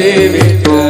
debe estar.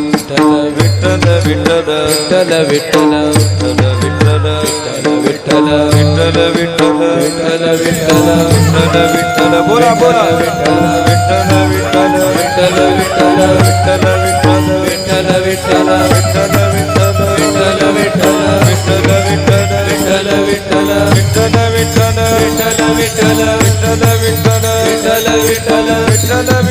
விட்டல விட்டல விட்டல விட்டல விட்டல விட்டல விட்டல விட்டல விட்டல விட்டல விட்டல விட்டல போரா போரா விட்டல விட்டல விட்டல விட்டல விட்டல விட்டல விட்டல விட்டல விட்டல விட்டல விட்டல விட்டல விட்டல விட்டல விட்டல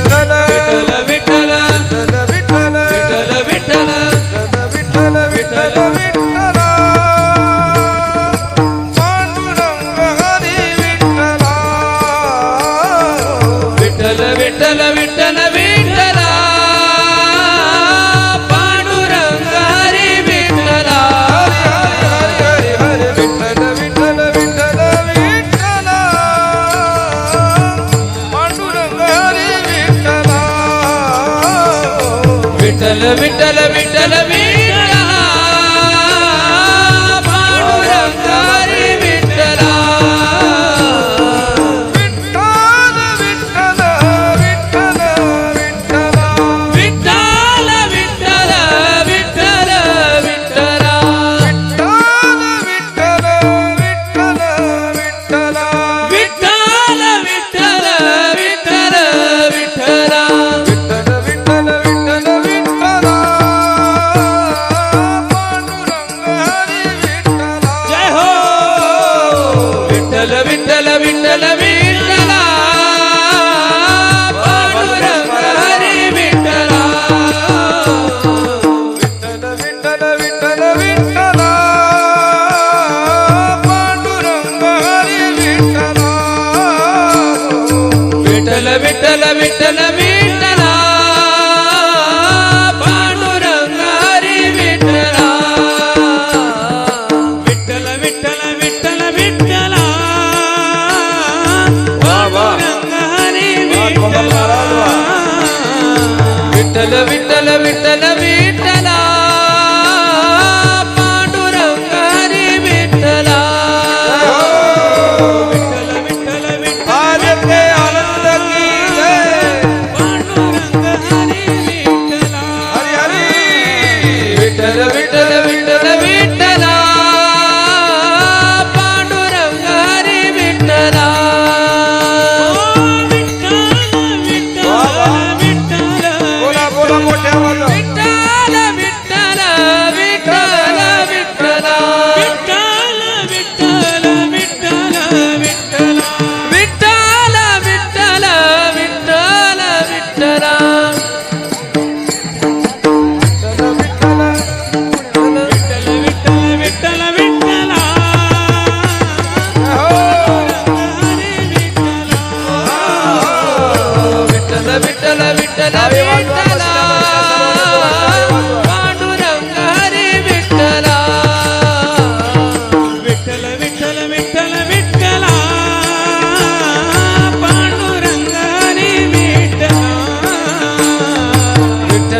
விட்டல விட்டல விட்டு